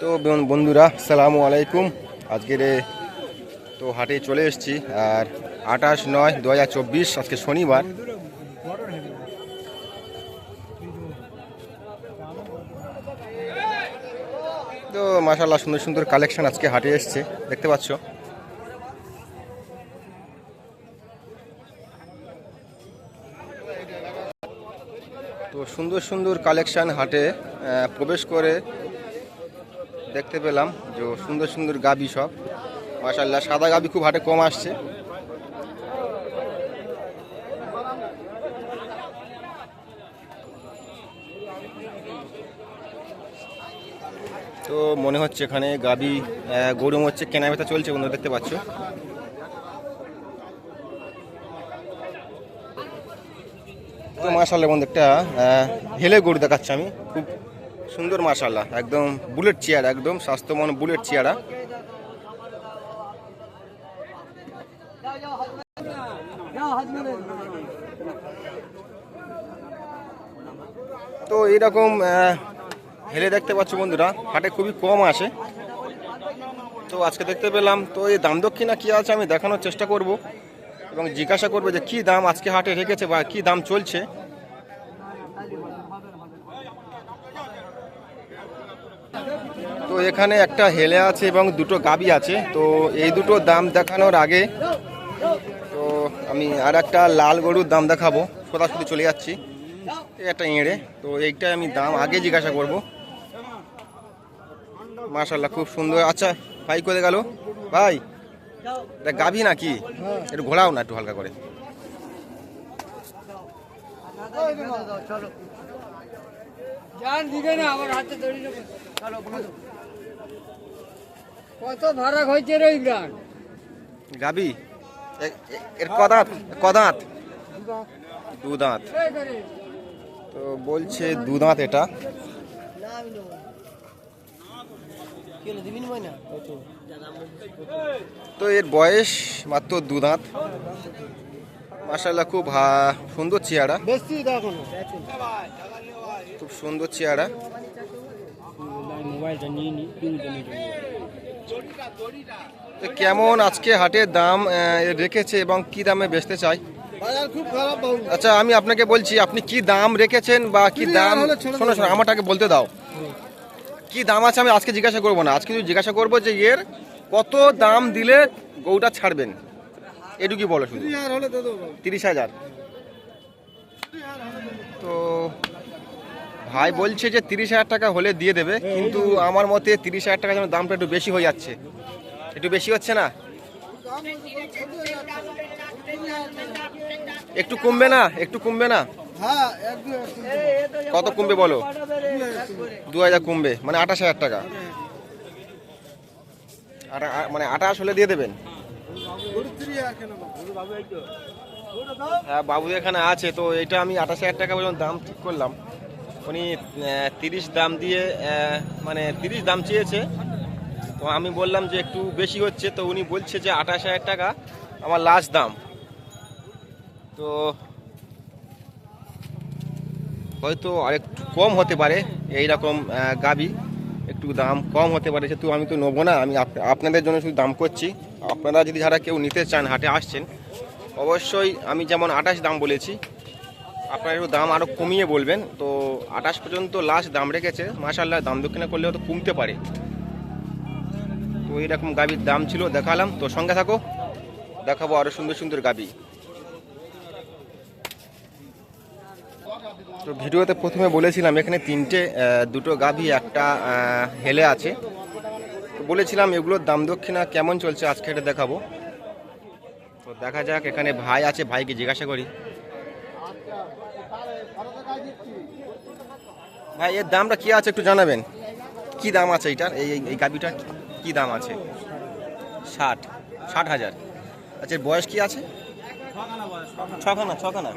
তো বন- বন্ধুরা, সালামু আলাইকুম। আজকের তো হাটে চলে এসেছি, আর আঠাশ নয়, দু আজকে শনিবার। তো মাশাল্লাহ সুন্দর সুন্দর কালেকশন আজকে হাটে এসছে, দেখতে পাচ্ছ? তো সুন্দর সুন্দর কালেকশন হাটে প্রবেশ করে দেখতে পেলাম যে সুন্দর সুন্দর গাবি সব। মাশাল্লাহ সাদা গাবি খুব হাটে কম আসছে। তো মনে হচ্ছে এখানে গাবি আহ, গরু হচ্ছে কেনা বেচা চলছে বন্ধুরা দেখতে পাচ্ছ। তো মাশাল্লাহ বন্ধু একটা হেলে গরু দেখাচ্ছি আমি। খুব সুন্দর মাশাল্লাহ একদম বুলেট চেয়ার একদম স্বাস্থ্যমান বুলেট চেয়ারা। তো এরকম হেলে দেখতে পাচ্ছ বন্ধুরা, হাটে খুবই কম আসে। তো আজকে দেখতে পেলাম, তো এই দাম দক্ষিণা কী আছে আমি দেখানোর চেষ্টা করব এবং জিজ্ঞাসা করব যে কী দাম আজকে হাটে রেখেছে বা কী দাম চলছে। তো এখানে একটা হেলে আছে এবং দুটো গাবি আছে, তো এই দুটো দাম দেখানোর আগে তো আমি আর একটা লাল গরুর দাম দেখাবো সোজাসুজি চলে যাচ্ছি একটা এঁড়ে, তো এইটাই আমি দাম আগে জিজ্ঞাসা করব। মাশাল্লাহ খুব সুন্দর। আচ্ছা ভাই করে গেল? ভাই এটা গাভি নাকি? একটু ঘোরাও না একটু হালকা করে। কত ভাড়া হয়েছে রে ইমরান? গাবি এর কদাঁত কদাঁত। দু দাঁত তো বলছে দু দাঁত এটা তো এর বয়স মাত্র দু দাঁত। মাসাল্লাহ খুব সুন্দর চেহারা। খুব সুন্দর চেহারা। কেমন আজকে হাটের দাম রেখেছে এবং কি দামে বেচতে চাই? আচ্ছা আমি আপনাকে বলছি আপনি কি দাম রেখেছেন বা কি দাম শোনো শোনো আমারটাকে বলতে দাও। কি দাম আছে আমি আজকে জিজ্ঞাসা করব না। আজকে জিজ্ঞাসা করব যে এর কত দাম দিলে গৌটা ছাড়বেন? এটুকুই বলো শুধু তিরিশ হাজার। তো ভাই বলছে যে তিরিশ হাজার টাকা হলে দিয়ে দেবে কিন্তু আমার মতে তিরিশ হাজার টাকা যেন দামটা একটু বেশি হয়ে যাচ্ছে। একটু বেশি হচ্ছে না? একটু কমবে না? একটু কমবে না? কত কমবে বলো? দু হাজার কমবে মানে আঠাশ হাজার টাকা। মানে আঠাশ হলে দিয়ে দেবেন? হ্যাঁ বাবু এখানে আছে, তো এটা আমি আঠাশ হাজার টাকা পর্যন্ত দাম ঠিক করলাম। উনি তিরিশ দাম দিয়ে মানে তিরিশ দাম চেয়েছে। তো আমি বললাম যে একটু বেশি হচ্ছে, তো উনি বলছে যে আঠাশ হাজার টাকা, আমার লাস্ট দাম। তো হয়তো আরেকটু কম হতে পারে এই রকম গাবি একটু দাম কম হতে পারে যেহেতু আমি তো নেব না, আমি আপ- আপনাদের জন্য শুধু দাম করছি। আপনারা যদি যারা কেউ নিতে চান, হাটে আসছেন, অবশ্যই আমি যেমন আঠাশ দাম বলেছি, আপনারা একটু দাম আরও কমিয়ে বলবেন। তো আঠাশ পর্যন্ত লাস্ট দাম রেখেছে মাসাল্লাহ দাম দক্ষিণা করলে হয়তো কমতে পারে। তো এইরকম গাবির দাম ছিল, দেখালাম। তো সঙ্গে থাকো, দেখাবো আরও সুন্দর সুন্দর গাবি তো ভিডিওতে প্রথমে বলেছিলাম এখানে তিনটে দুটো গাভী, একটা হেলে আছে। তো বলেছিলাম এগুলোর দাম দক্ষিণা কেমন চলছে আজকে এটা দেখাবো। তো দেখা যাক এখানে ভাই আছে, ভাইকে জিজ্ঞাসা করি। ভাই, এর দামটা কি আছে একটু জানাবেন? কি দাম আছে এটার? এই, এই- গাভীটার কি দাম আছে? ষাট ষাট হাজার। আচ্ছা বয়স কি আছে? ছখানা ছখানা।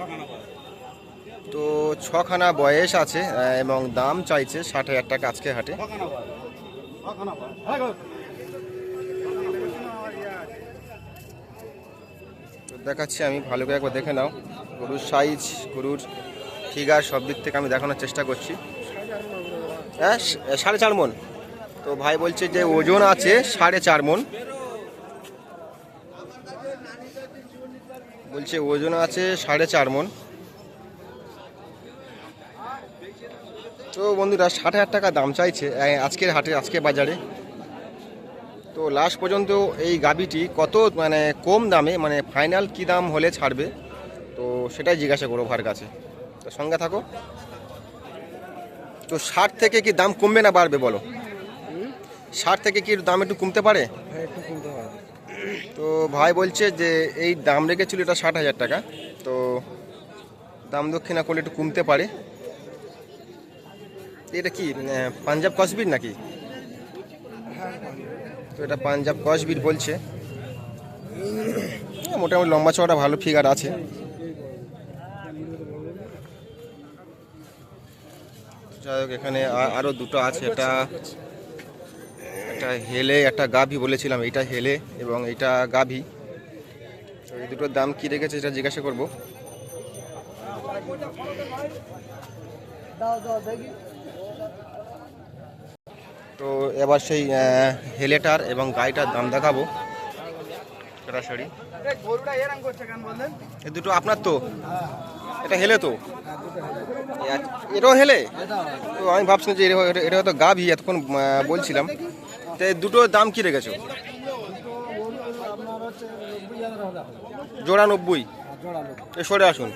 তো ছখানা বয়স আছে এবং দাম চাইছে ষাট হাজার টাকা আজকে হাটে। তো দেখাচ্ছি আমি ভালো করে একবার দেখে নাও। গরুর সাইজ গরুর ফিগার সব দিক থেকে আমি দেখানোর চেষ্টা করছি। হ্যাঁ সাড়ে চার মন। তো ভাই বলছে যে ওজন আছে সাড়ে চার মন। বলছে ওজন আছে সাড়ে চার মন। তো বন্ধুরা ষাট হাজার টাকা দাম চাইছে আজকের হাটে আজকের বাজারে। তো লাস্ট পর্যন্ত এই গাবিটি কত মানে কম দামে মানে ফাইনাল কি দাম হলে ছাড়বে? তো সেটাই জিজ্ঞাসা করো ভার কাছে। তো সঙ্গে থাকো। তো ষাট থেকে কি দাম কমবে না বাড়বে বলো? ষাট থেকে কি দাম একটু কমতে পারে। তো ভাই বলছে যে এই দাম রেখেছিল এটা ষাট হাজার টাকা। তো দাম দক্ষিণা করলে একটু কমতে পারে। এটা কি পাঞ্জাব কসবির নাকি? তো এটা পাঞ্জাব কসবির বলছে। মোটামুটি লম্বা চওড়া ভালো ফিগার আছে। যাই হোক, এখানে আ- আরও দুটো আছে। এটা একটা হেলে, একটা গাভি বলেছিলাম। এইটা হেলে এবং এইটা গাভি। এই দুটোর দাম কি রেখেছে সেটা জিজ্ঞাসা করব। তো এবার সেই হেলেটার এবং গাইটার দাম দেখাবো। দুটো আপনার তো? এটা হেলে তো? এটাও হেলে? তো আমি ভাবছিলাম যে এটা- হয়তো গাভি, এতক্ষণ বলছিলাম। তো দুটোর দাম কি রেখেছো? জোড়া নব্বই। সরে আসুন।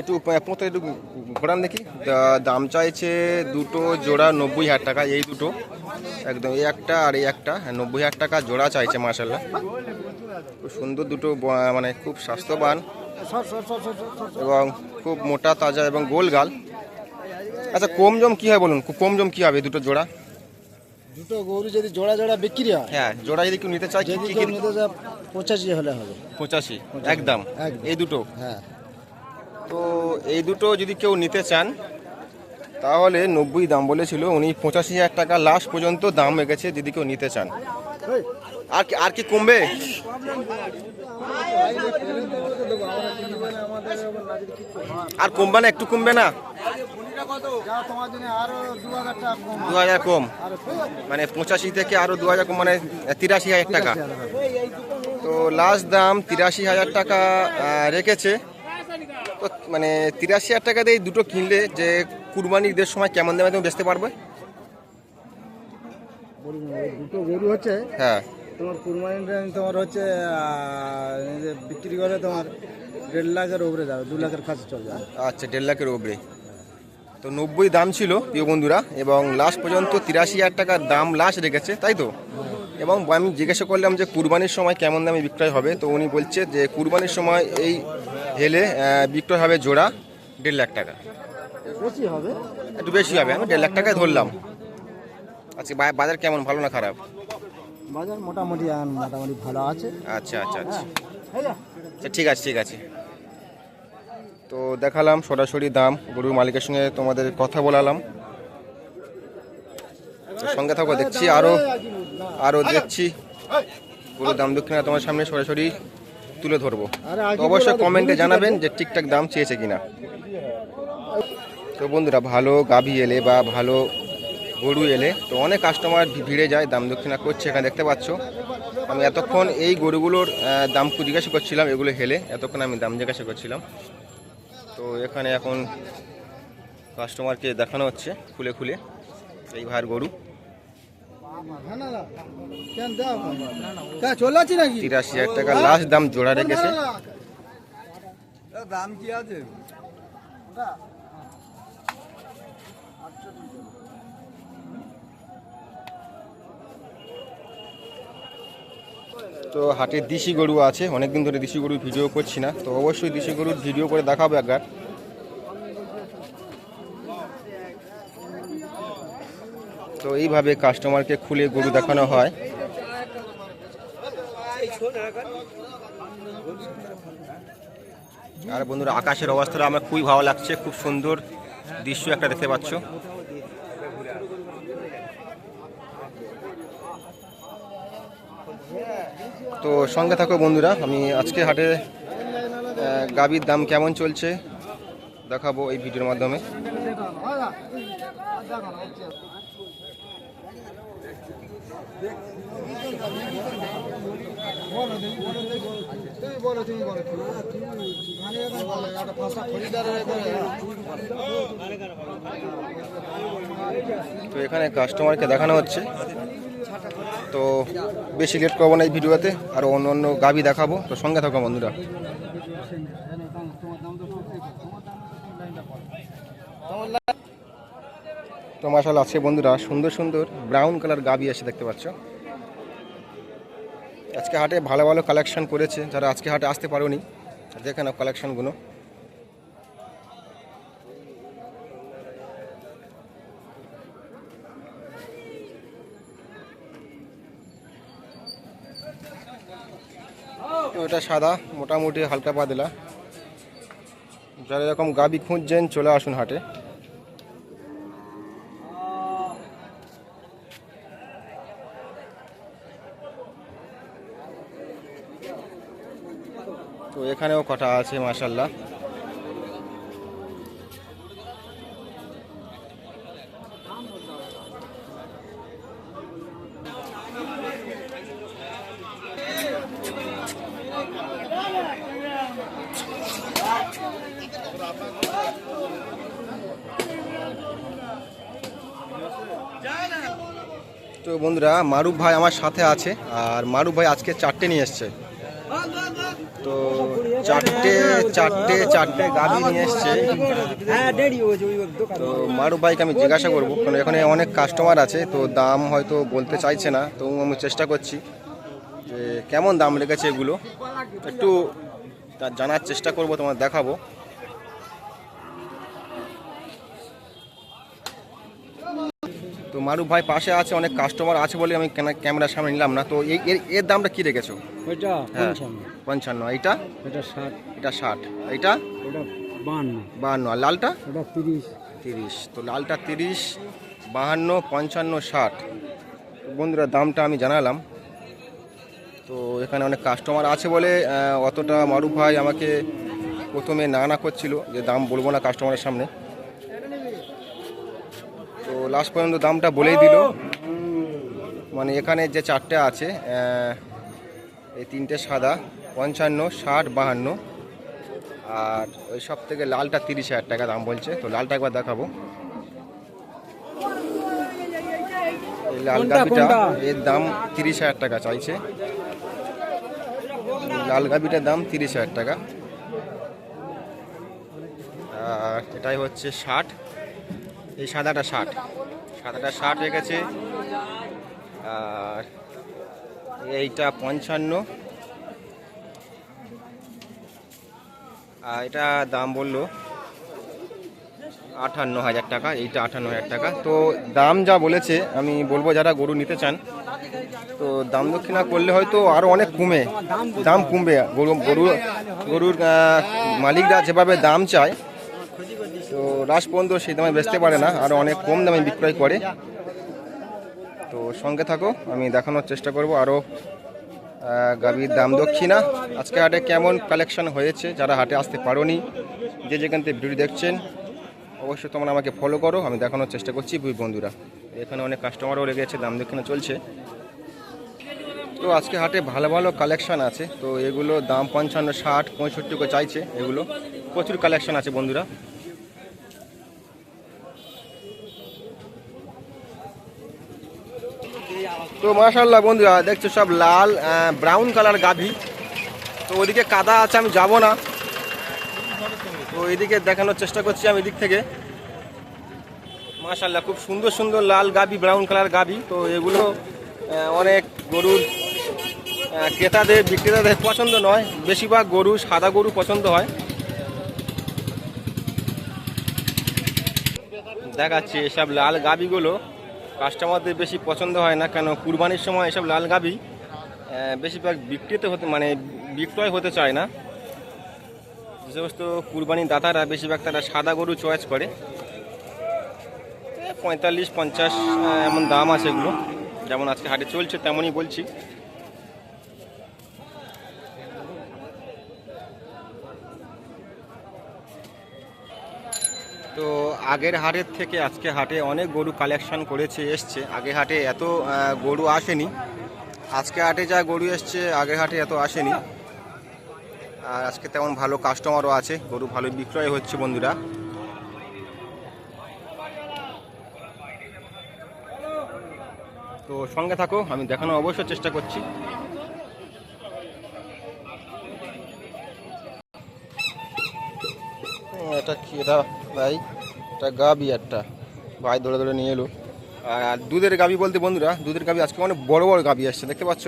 একটু পোঁতে একটু ঘোরান দেখি। দাম চাইছে দুটো জোড়া নব্বই হাজার টাকা এই দুটো। একদম এই একটা আর এই একটা। হ্যাঁ, নব্বই হাজার টাকা জোড়া চাইছে মার্শাল্লাহ খুব সুন্দর দুটো মানে খুব স্বাস্থ্যবান এবং খুব মোটা তাজা এবং গোল গাল। আচ্ছা কম জম কী হয় বলুন? খুব কম জম কী হবে দুটো জোড়া? দুটো গরু যদি জোড়া জোড়া বিক্রি হয় হ্যাঁ জোড়া যদি কেউ নিতে চায় কি যদি কেউ নিতে পঁচাশি হলে হবে। পঁচাশি একদম। এই দুটো? হ্যাঁ। তো এই দুটো যদি কেউ নিতে চান, তাহলে নব্বই দাম বলেছিল, উনি পঁচাশি হাজার টাকা লাস্ট পর্যন্ত দাম রেখেছে যদি কেউ নিতে চান। আর কি আর কি কমবে? আর কমবে না, একটু কমবে না? দু হাজার কম। মানে পঁচাশি থেকে আরও দু হাজার কম মানে তিরাশি হাজার টাকা। তো লাস্ট দাম তিরাশি হাজার টাকা রেখেছে। মানে তিরাশি হাজার টাকা দিয়ে দুটো কিনলে যে কুরবানি ঈদের সময় কেমন দামে তুমি বেচতে পারবে? দুটো গরু হচ্ছে হ্যাঁ। তোমার কুরবানি তোমার হচ্ছে বিক্রি করে তোমার দেড় লাখের উপরে যাবে দু লাখের কাছে চলে যাবে। আচ্ছা দেড় লাখের উপরে। তো নব্বই দাম ছিল প্রিয় বন্ধুরা এবং লাস্ট পর্যন্ত তিরাশি হাজার টাকার দাম লাস্ট রেখেছে তাই তো? এবং আমি জিজ্ঞাসা করলাম যে কুরবানির সময় কেমন দামে বিক্রয় হবে তো উনি বলছে যে কুরবানির সময় এই হেলে বিক্রয় হবে জোড়া দেড় লাখ টাকা। বেশি হবে? একটু বেশি হবে আমি দেড় লাখ টাকায় ধরলাম। আচ্ছা বাজার কেমন? ভালো না খারাপ? বাজার মোটামুটি মোটামুটি ভালো আছে। আচ্ছা আচ্ছা আচ্ছা। আচ্ছা ঠিক আছে ঠিক আছে। তো দেখালাম সরাসরি দাম গরুর মালিকের সঙ্গে তোমাদের কথা বলালাম। সঙ্গে থাকো দেখছি আরও আরও দেখছি। গরুর দাম দক্ষিণা তোমার সামনে সরাসরি তুলে ধরবো। আরে অবশ্যই কমেন্টে জানাবেন যে ঠিকঠাক দাম চেয়েছে কিনা। তো বন্ধুরা ভালো গাভী এলে বা ভালো গরু এলে তো অনেক কাস্টমার ভিড়ে যায় দাম দক্ষিণা করছে এখানে দেখতে পাচ্ছ। আমি এতক্ষণ এই গরুগুলোর দাম জিজ্ঞাসা করছিলাম এগুলো হেলে এতক্ষণ আমি দাম জিজ্ঞাসা করছিলাম। তো এখানে এখন কাস্টমারকে দেখানো হচ্ছে খুলে খুলে এই ভাইয়ের গরু। তিরাশি হাজার টাকা লাস্ট দাম জোড়া রেখেছে। দাম কি আছে তো হাটের দেশি গরু আছে, অনেকদিন ধরে দেশি গরুর ভিডিও করছি না, তো অবশ্যই দেশি গরুর ভিডিও করে দেখাবো একবার। তো এইভাবে কাস্টমারকে খুলে গরু দেখানো হয়। আর বন্ধুরা, আকাশের অবস্থাটা আমার খুবই ভালো লাগছে, খুব সুন্দর দৃশ্য একটা দেখতে পাচ্ছ। তো সঙ্গে থাকো বন্ধুরা, আমি আজকে হাটে গাভীর দাম কেমন চলছে দেখাবো এই ভিডিওর মাধ্যমে। তো এখানে কাস্টমারকে দেখানো হচ্ছে। তো বেশি লেট করব না এই ভিডিওতে, আর অন্য অন্য গাবি দেখাবো। তো সঙ্গে থাকো বন্ধুরা। তো মাসাল আছে বন্ধুরা সুন্দর সুন্দর ব্রাউন কালার গাবি আছে দেখতে পাচ্ছ। আজকে হাটে ভালো ভালো কালেকশন করেছে, যারা আজকে হাটে আসতে পারোনি, দেখে নাও কালেকশনগুলো ওটা সাদা, মোটামুটি হালকা পাতলা। যারা এরকম গাবি খুঁজছেন, চলে আসুন হাটে। এখানেও কটা আছে মাসাল্লাহ তো বন্ধুরা, মারুফ ভাই আমার সাথে আছে, আর মারুফ ভাই আজকে চারটে নিয়ে এসছে। তো চারটে চারটে চারটে গাড়ি নিয়ে এসছে। তো মারু বাইক আমি জিজ্ঞাসা করব কারণ এখানে অনেক কাস্টমার আছে তো দাম হয়তো বলতে চাইছে না তো আমি চেষ্টা করছি যে কেমন দাম লেগেছে এগুলো। একটু তা জানার চেষ্টা করব তোমার দেখাবো। তো মারুফ ভাই পাশে আছে অনেক কাস্টমার আছে বলে আমি ক্যামেরার সামনে নিলাম না। তো এই এর- এর দামটা কি রেখেছো? ওইটা হ্যাঁ পঞ্চান্ন। এইটা? এটা ষাট। এটা ষাট। এইটা? বাহান্ন। আর লালটা? ওটা তিরিশ। তিরিশ। তো লালটা তিরিশ বাহান্ন পঞ্চান্ন ষাট। তো বন্ধুরা দামটা আমি জানালাম। তো এখানে অনেক কাস্টমার আছে বলে অতটা মারুফ ভাই আমাকে প্রথমে না না করছিল যে দাম বলব না কাস্টমারের সামনে। লাস্ট পর্যন্ত দামটা বলেই দিল। মানে এখানে যে চারটে আছে এই তিনটে সাদা পঞ্চান্ন ষাট বাহান্ন। আর ওই সব থেকে লালটা তিরিশ হাজার টাকা দাম বলছে। তো লালটা একবার দেখাবো। এই লাল গাভিটা এর দাম তিরিশ হাজার টাকা চাইছে। লাল গাভিটার দাম তিরিশ হাজার টাকা। আর এটাই হচ্ছে ষাট। এই সাদাটা ষাট সাদাটা ষাট রেখেছে। আর এইটা পঞ্চান্ন। আর এটা দাম বলল আটান্ন হাজার টাকা, এইটা আটান্ন হাজার টাকা। তো দাম যা বলেছে, আমি বলব যারা গরু নিতে চান, তো দাম দক্ষিণা করলে হয়তো আরও অনেক কমে। দাম কমবে। গরু গরু, গরুর মালিকরা যেভাবে দাম চায় লাস্ট পর্যন্ত সেই দামে বেচতে পারে না আরও অনেক কম দামে বিক্রয় করে। তো সঙ্গে থাকো, আমি দেখানোর চেষ্টা করব আরও গাভীর দাম দক্ষিণা। আজকে হাটে কেমন কালেকশন হয়েছে যারা হাটে আসতে পারোনি, যে যেখান থেকে ভিডিও দেখছেন, অবশ্যই তোমরা আমাকে ফলো করো, আমি দেখানোর চেষ্টা করছি বুই বন্ধুরা। এখানে অনেক কাস্টমারও লেগেছে দাম দক্ষিণা চলছে। তো আজকে হাটে ভালো ভালো কালেকশন আছে, তো এগুলো দাম পঞ্চান্ন, ষাট, পঁয়ষট্টি করে চাইছে এগুলো। প্রচুর কালেকশন আছে বন্ধুরা। তো মাশাল্লাহ বন্ধুরা, দেখছ সব লাল ব্রাউন কালার গাভী। তো ওদিকে কাদা আছে, আমি যাব না। তো এদিকে দেখানোর চেষ্টা করছি আমি এদিক থেকে। মাশাল্লাহ খুব সুন্দর সুন্দর লাল গাবি ব্রাউন কালার গাবি তো এগুলো অনেক গরুর ক্রেতাদের, বিক্রেতাদের পছন্দ নয়। বেশিরভাগ গরু, সাদা গরু পছন্দ হয়। দেখাচ্ছি এসব লাল গাবিগুলো কাস্টমারদের বেশি পছন্দ হয় না, কেন কুরবানির সময় এসব লাল গাবি বেশিরভাগ বিক্রিত হতে মানে বিক্রয় হতে চায় না। যে সমস্ত কুরবানির দাতারা, বেশিরভাগ তারা সাদা গরু চয়েস করে। পঁয়তাল্লিশ, পঞ্চাশ এমন দাম আছে এগুলো। যেমন আজকে হাটে চলছে, তেমনই বলছি তো আগের হাটের থেকে আজকে হাটে অনেক গরু কালেকশন করেছে, এসছে। আগে হাটে এত গরু আসেনি। আজকে হাটে যা গরু এসছে, আগের হাটে এত আসেনি। আর আজকে তেমন ভালো কাস্টমারও আছে, গরু ভালো বিক্রয় হচ্ছে বন্ধুরা। তো সঙ্গে থাকো, আমি দেখানো অবশ্য চেষ্টা করছি। এটা কি এটা, ভাই? এটা গাবি একটা। ভাই দৌড়ে দৌড়ে নিয়ে এলো। আর দুধের গাবি বলতে বন্ধুরা, দুধের গাবি আজকে অনেক বড় বড় গাবি আসছে, দেখতে পাচ্ছ?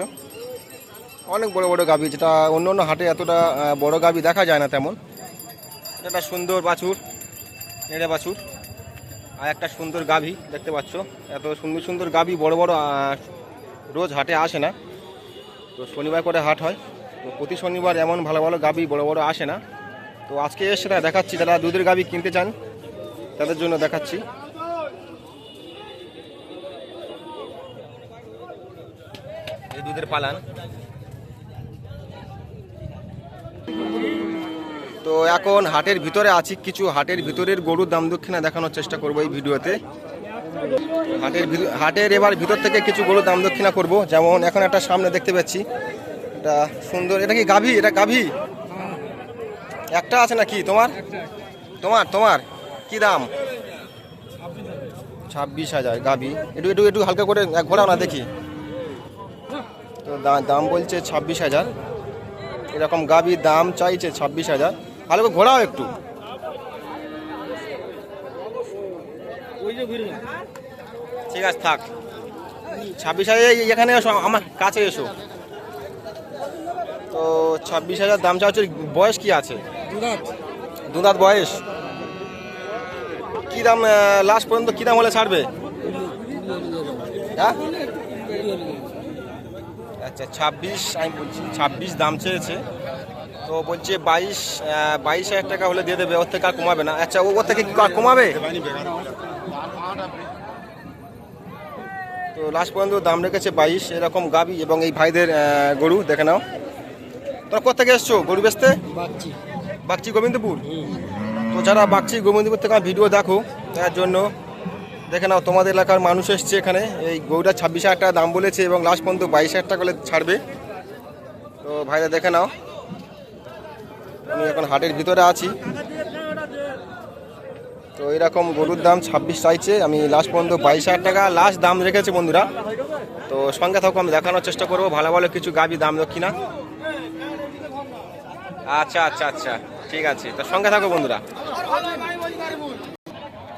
অনেক বড় বড় গাবি, যেটা অন্য অন্য হাটে এতটা বড় গাবি দেখা যায় না তেমন। একটা সুন্দর বাছুর, নেড়ে বাছুর। আর একটা সুন্দর গাভী দেখতে পাচ্ছ? এত সুন্দর সুন্দর গাভী বড় বড় রোজ হাটে আসে না। তো শনিবার করে হাট হয়। তো প্রতি শনিবার এমন ভালো ভালো গাভী বড় বড় আসে না। তো আজকে এসে দেখাচ্ছি, যারা দুধের গাভী কিনতে চান তাদের জন্য দেখাচ্ছি। দুধের পালান। তো এখন হাটের ভিতরে আছি কিছু হাটের ভিতরের গরুর দাম দক্ষিণা দেখানোর চেষ্টা করব এই ভিডিওতে। হাটের হাটের এবার ভিতর থেকে কিছু গরুর দাম দক্ষিণা করব। যেমন এখন একটা সামনে দেখতে পাচ্ছি এটা সুন্দর এটা কি গাভী? এটা গাভী? একটা আছে নাকি তোমার? তোমার তোমার? কি দাম? ছাব্বিশ হাজার গাভী। একটু একটু একটু হালকা করে ঘোরাও না দেখি। তো দাম বলছে ছাব্বিশ হাজার। এরকম গাভীর দাম চাইছে ছাব্বিশ হাজার। ভালো করে ঘোরাও একটু। ঠিক আছে থাক। ছাব্বিশ হাজার এখানে এসো আমার কাছে এসো। তো ছাব্বিশ হাজার দাম চাচ্ছে বয়স কি আছে? দুদাত বয়স? কি দাম লাস্ট পর্যন্ত কি দাম হলে ছাড়বে? হ্যাঁ? আচ্ছা ছাব্বিশ আমি বলছি ছাব্বিশ দাম চেয়েছে। তো বলছে বাইশ বাইশ হাজার টাকা হলে দিয়ে দেবে ওর থেকে আর কমাবে না। আচ্ছা ও- ওর থেকে আর কমাবে? তো লাস্ট পর্যন্ত দাম রেখেছে বাইশ এরকম গাবি এবং এই ভাইদের গরু দেখে নাও। তোরা কোথেকে এসছো? গরু বেচতে? বাগচি। গোবিন্দপুর? তো যারা বাগচি গোবিন্দপুর থেকে ভিডিও দেখো, তার জন্য দেখে নাও, তোমাদের এলাকার মানুষ এসছে এখানে। এই গরুটা ছাব্বিশ হাজার টাকা দাম বলেছে এবং লাস্ট পর্যন্ত বাইশ হাজার টাকা করে ছাড়বে। তো ভাইরা দেখে নাও, আমি এখন হাটের ভিতরে আছি। তো এরকম গরুর দাম ছাব্বিশ চাইছে, আমি লাস্ট পর্যন্ত বাইশ হাজার টাকা লাস্ট দাম রেখেছি বন্ধুরা। তো সঙ্গে থাকো, আমি দেখানোর চেষ্টা করব, ভালো ভালো কিছু গাবি দাম দক্ষিণা আচ্ছা আচ্ছা আচ্ছা। ঠিক আছে। তো সঙ্গে থাকো বন্ধুরা।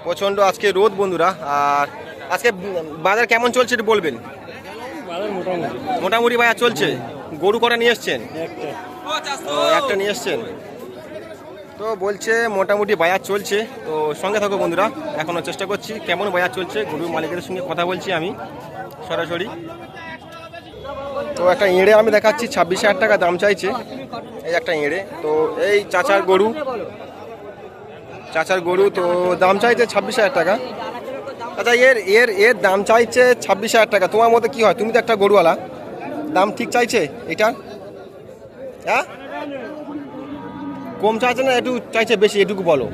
প্রচণ্ড আজকে রোদ বন্ধুরা। আর আজকে বাজার কেমন চলছে একটু বলবেন? মোটামুটি। বাজার চলছে? গরু কটা নিয়ে এসছেন? একটা। নিয়ে এসছেন। তো বলছে মোটামুটি বাজার চলছে। তো সঙ্গে থাকো বন্ধুরা। এখনও চেষ্টা করছি। কেমন বাজার চলছে? গরুর মালিকের সঙ্গে কথা বলছি আমি। সরাসরি। তো একটা এঁড়ে আমি দেখাচ্ছি, ছাব্বিশ হাজার টাকা দাম চাইছে। এই একটা এঁড়ে তো এই চাচার গরু। চাচার গরু, তো দাম চাইছে ছাব্বিশ হাজার টাকা। আচ্ছা এর এর এর দাম চাইছে ছাব্বিশ হাজার টাকা। তোমার মতে কি হয়? তুমি তো একটা গরুওয়ালা। দাম ঠিক চাইছে এটার হ্যাঁ? কম চাইছে না একটু চাইছে বেশি, এটুকু বলো।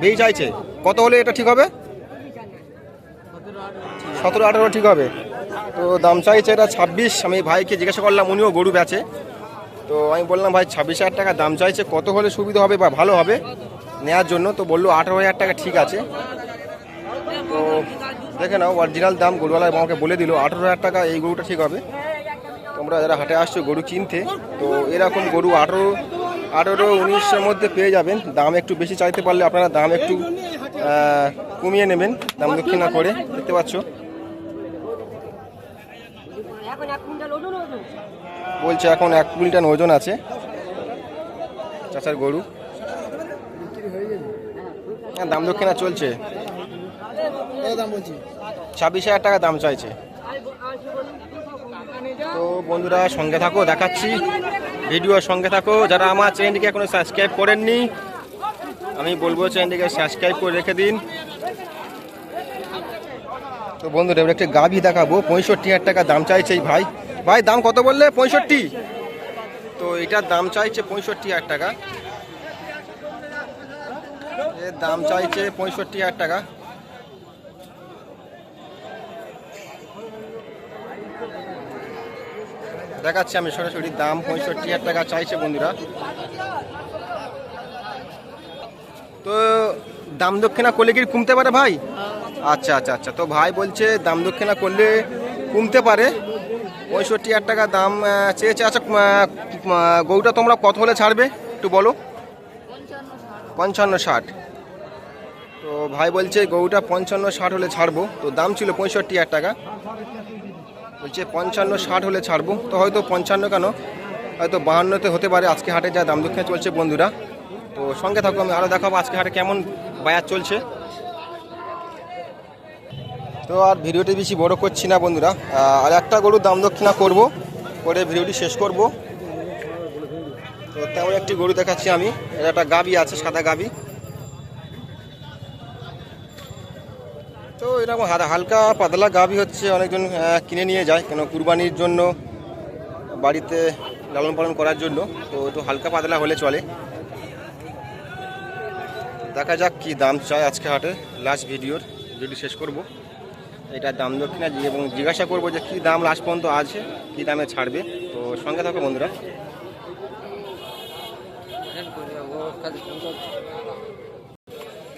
বেশি চাইছে। কত হলে এটা ঠিক হবে? সতেরো আঠারো ঠিক হবে। তো দাম চাইছে এটা ছাব্বিশ, আমি ভাইকে জিজ্ঞাসা করলাম, উনিও গরু বেচে। তো আমি বললাম, ভাই, ছাব্বিশ হাজার টাকা দাম চাইছে, কত হলে সুবিধা হবে বা ভালো হবে? নেওয়ার জন্য তো বলল, আঠারো হাজার টাকা ঠিক আছে। তো দেখে নাও অরিজিনাল দাম গরুওয়ালা আমাকে বলে দিল, আঠারো হাজার টাকা এই গরুটা ঠিক হবে। তোমরা যারা হাটে আসছো গরু কিনতে, তো এরকম গরু আঠেরো আঠেরো, উনিশের মধ্যে পেয়ে যাবেন। দাম একটু বেশি চাইতে পারলে আপনারা দাম একটু কমিয়ে নেবেন, দাম দক্ষিণা করে। দেখতে পাচ্ছ? বলছে এখন এক কুইন্টাল ওজন আছে। চাচার গরু। হ্যাঁ, দাম দক্ষিণা চলছে। ছাব্বিশ হাজার টাকা দাম চাইছে। তো বন্ধুরা সঙ্গে থাকো দেখাচ্ছি। ভিডিওর সঙ্গে থাকো। যারা আমার চ্যানেলটিকে এখনও সাবস্ক্রাইব করেননি আমি বলব চ্যানেলটিকে সাবস্ক্রাইব করে রেখে দিন। তো বন্ধুরা, এবার একটা গাভি দেখাবো। পঁয়ষট্টি হাজার টাকা দাম চাইছে এই ভাই। ভাই, দাম কত বললে? পঁয়ষট্টি? তো এটার দাম চাইছে পঁয়ষট্টি হাজার টাকা। এর দাম চাইছে পঁয়ষট্টি হাজার টাকা। দেখাচ্ছি আমি সরাসরি দাম। পঁয়ষট্টি হাজার টাকা চাইছে বন্ধুরা। তো দাম দক্ষিণা করলে কি কমতে পারে ভাই? আচ্ছা আচ্ছা আচ্ছা। তো ভাই বলছে দাম দক্ষিণা করলে কমতে পারে। পঁয়ষট্টি হাজার টাকা দাম চেয়েছে। আচ্ছা গরুটা তোমরা কত হলে ছাড়বে? একটু বলো। পঞ্চান্ন ষাট। তো ভাই বলছে গরুটা পঞ্চান্ন ষাট হলে ছাড়বো। তো দাম ছিল পঁয়ষট্টি হাজার টাকা। বলছে পঞ্চান্ন ষাট হলে ছাড়বো। তো হয়তো পঞ্চান্ন কেন? হয়তো বাহান্নতে হতে পারে। আজকে হাটে যা দাম দক্ষিণে চলছে বন্ধুরা। তো সঙ্গে থাকব আমি আরও দেখাবো আজকে হাটে কেমন বায়ার চলছে। তো আর ভিডিওটি বেশি বড় করছি না বন্ধুরা। আর একটা গরুর দাম দক্ষিণা করব করে ভিডিওটি শেষ করব। তো তেমন একটি গরু দেখাচ্ছি আমি। এটা একটা গাবি আছে, সাদা গাবি। তো এরকম হালকা- পাতলা গাভি হচ্ছে, অনেকজন কিনে নিয়ে যায়, কেন কুরবানির জন্য, বাড়িতে লালন পালন করার জন্য। তো একটু হালকা পাতলা হলে চলে। দেখা যাক কি দাম চায় আজকে হাটে। লাস্ট ভিডিওর ভিডিও শেষ করব। এটা দাম দক্ষিণা এবং জিজ্ঞাসা করব যে কী দাম লাস্ট পর্যন্ত আছে, কী দামে ছাড়বে। তো সঙ্গে থাকো বন্ধুরা।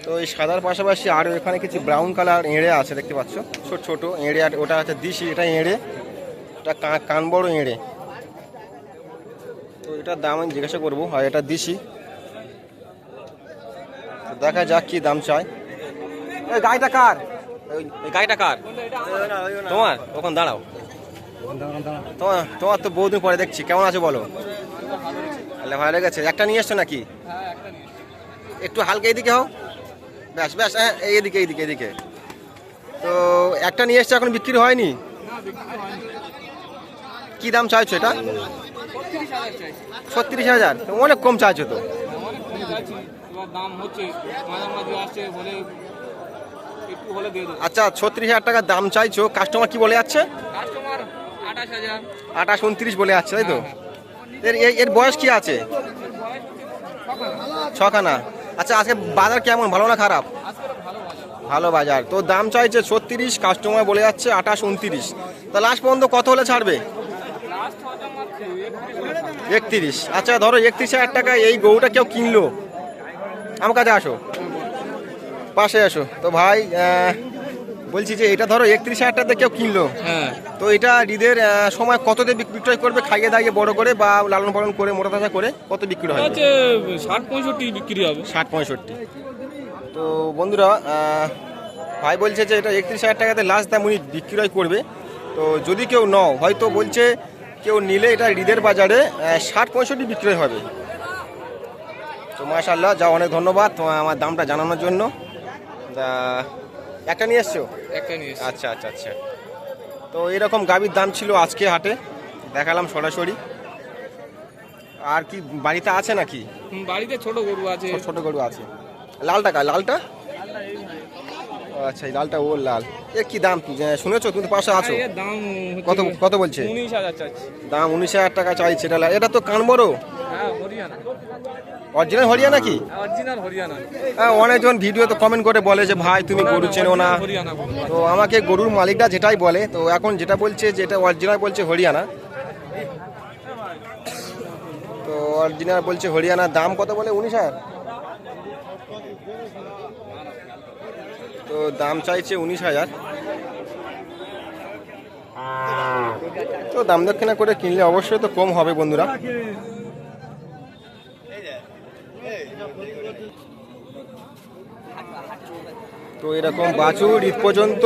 তো এই সাদার পাশাপাশি আরও এখানে কিছু ব্রাউন কালার এঁড়ে আছে, দেখতে পাচ্ছ? ছোট ছোট এঁড়ে, আর ওটা আছে দিশি এটা এঁড়ে। এটা কান বড় এঁড়ে। তো এটার দাম আমি জিজ্ঞাসা করব, আর এটা দিশি। দেখা যাক কি দাম চায়। গাড়িটা কার? গাড়িটা কার? তোমার? ওখানে দাঁড়াও। তোমার তোমার তো বহুদিন পরে দেখছি। কেমন আছো বলো? আল্লাহ ভালো লেগেছে। একটা নিয়ে এসছো নাকি? একটু হালকা এদিকে হও। ব্যাস ব্যাস হ্যাঁ এই এদিকে, এইদিকে, এদিকে। তো একটা নিয়ে এসছে, এখন বিক্রি হয়নি? কি দাম চাইছো এটা? ছত্রিশ হাজার। অনেক কম চাইছো তো। দাম হচ্ছে মাঝামাঝি আসছে বলে একটু হলে দিয়ে দেবো আচ্ছা ছত্রিশ হাজার টাকা দাম চাইছো। কাস্টমার কি বলে যাচ্ছে? আঠাশ উনত্রিশ বলে যাচ্ছে তাই তো? এর এর- এর বয়স কি আছে? ছখানা। আচ্ছা আজকে বাজার কেমন? ভালো না খারাপ? ভালো বাজার। তো দাম চাইছে ছত্রিশ কাস্টমার বলে যাচ্ছে আঠাশ উনত্রিশ। তা লাস্ট পর্যন্ত কত হলে ছাড়বে? লাস্ট একত্রিশ হলে ছাড়বে। একত্রিশ। আচ্ছা ধরো একত্রিশ হাজার টাকা এই গরুটা কেউ কিনলো। আমার কাছে আসো। পাশে আসো। তো ভাই বলছি যে এটা ধরো একত্রিশ হাজার টাকাতে কেউ কিনলো। হ্যাঁ। তো এটা ঈদের সময় কততে বিক- বিক্রয় করবে খাইয়ে দাইয়ে বড় করে বা লালন পালন করে মোটা তাজা করে কত বিক্রি হয়? ষাট পঁয়ষট্টি বিক্রি হবে। ষাট পঁয়ষট্টি। তো বন্ধুরা ভাই বলছে যে এটা একত্রিশ হাজার টাকাতে লাস্ট দাম উনি বিক্রয় করবে। তো যদি কেউ নাও হয়তো বলছে কেউ নিলে এটা ঈদের বাজারে ষাট পঁয়ষট্টি বিক্রয় হবে। তো মাশাল্লাহ যা অনেক ধন্যবাদ আমার দামটা জানানোর জন্য। একটা নিয়ে এসছো? একটা নিয়ে আচ্ছা আচ্ছা আচ্ছা। তো এরকম গাবির দাম ছিল আজকে হাটে দেখালাম সরাসরি। আর কি বাড়িতে আছে নাকি? বাড়িতে ছোট গরু আছে। ছোট গরু আছে। লালটা কার লালটা? আচ্ছা এই লালটা ও লাল। এ কি দাম? যে শুনেছো? তুমি পাশে আছো। দাম কত কত বলছে? উনিশ হাজার দাম উনিশ হাজার টাকা চাইছে এটা এটা তো কান বড় হ্যাঁ হরিয়ানা। অরিজিনাল হরিয়ানা কি? অরিজিনাল হরিয়ানা হ্যাঁ অনেকজন ভিডিও তো কমেন্ট করে বলে যে ভাই তুমি গরু চেনো না। তো আমাকে গরুর মালিকটা যেটাই বলে তো এখন যেটা বলছে যেটা অরিজিনাল বলছে হরিয়ানা তো অরিজিনাল বলছে হরিয়ানা দাম কত বলে উনিশ হাজার? তো দাম চাইছে উনিশ হাজার। তো দাম দক্ষিণা করে কিনলে অবশ্যই তো কম হবে বন্ধুরা। তো এরকম বাছুর ঈদ পর্যন্ত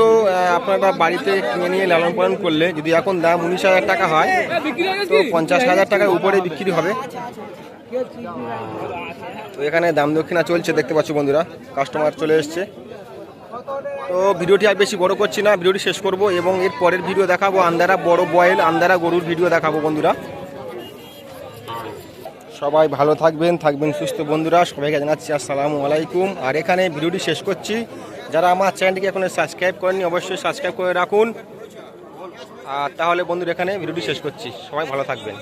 আপনারা বাড়িতে কিনে নিয়ে লালন পালন করলে, যদি এখন দাম উনিশ হাজার টাকা হয়, তো পঞ্চাশ হাজার টাকার উপরে বিক্রি হবে। তো এখানে দাম দক্ষিণা চলছে, দেখতে পাচ্ছ বন্ধুরা কাস্টমার চলে এসছে। তো ভিডিওটি আর বেশি বড় করছি না, ভিডিওটি শেষ করব এবং এর পরের ভিডিও দেখাবো আন্দারা বড় বয়েল আন্দারা গরুর ভিডিও দেখাবো বন্ধুরা। সবাই ভালো থাকবেন থাকবেন সুস্থ বন্ধুরা, সবাইকে জানাচ্ছি আসসালামু আলাইকুম। আর এখানে ভিডিওটি শেষ করছি। যারা আমার চ্যানেলটিকে এখন সাবস্ক্রাইব করেননি, অবশ্যই সাবস্ক্রাইব করে রাখুন। আর তাহলে বন্ধুরা, এখানে ভিডিওটি শেষ করছি। সবাই ভালো থাকবেন।